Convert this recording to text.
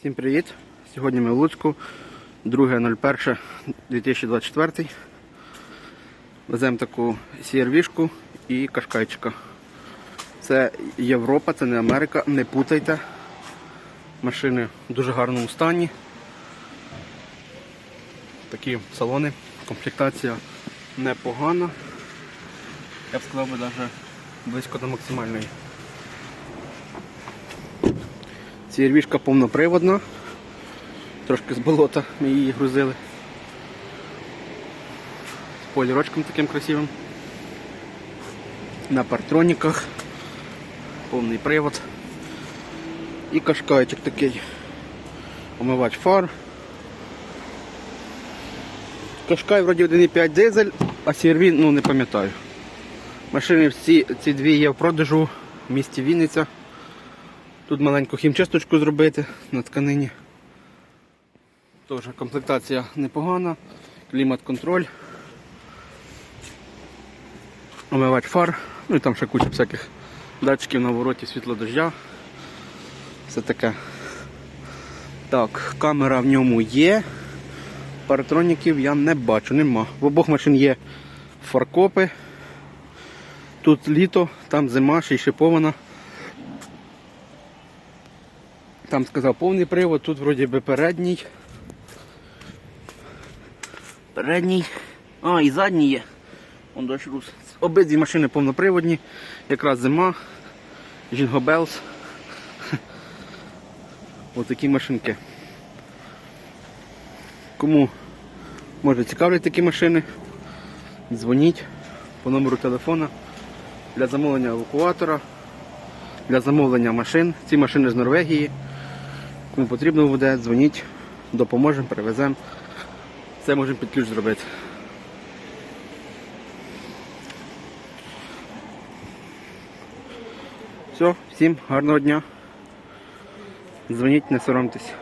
Всім привіт! Сьогодні ми в Луцьку, 2.01.2024. Веземо таку CRV-шку і кашкайчика. Це Європа, це не Америка, не путайте. Машини в дуже гарному стані. Такі салони, комплектація непогана. Я б сказав би навіть близько до максимальної. CRV-шка повноприводна. Трошки з болота ми її грузили. З полірочком таким красивим. На партроніках. Повний привод. І кашкайчик такий. Омивач фар. Кашкай вроді 1,5 дизель, а CRV, ну не пам'ятаю. Машини всі ці дві є в продажу в місті Вінниця. Тут маленьку хімчисточку зробити на тканині. Теж комплектація непогана, клімат-контроль, омивач фар, ну і там ще куча всяких датчиків на вороті, світло дождя. Все таке. Так, камера в ньому є. Паратроніків я не бачу, нема. В обох машин є фаркопи. Тут літо, там зима, ще й шипована. Там сказав повний привод, тут вроді би передній. Передній. А, і задній є. Он дощ рус. Обидві машини повноприводні. Якраз зима. Bells. Отакі машинки. Кому може цікавлять такі машини, дзвоніть по номеру телефона для замовлення евакуатора, для замовлення машин. Ці машини з Норвегії. Кому потрібно буде, дзвоніть, допоможемо, перевеземо. Все можемо під ключ зробити. Все, всім гарного дня. Дзвоніть, не соромтесь.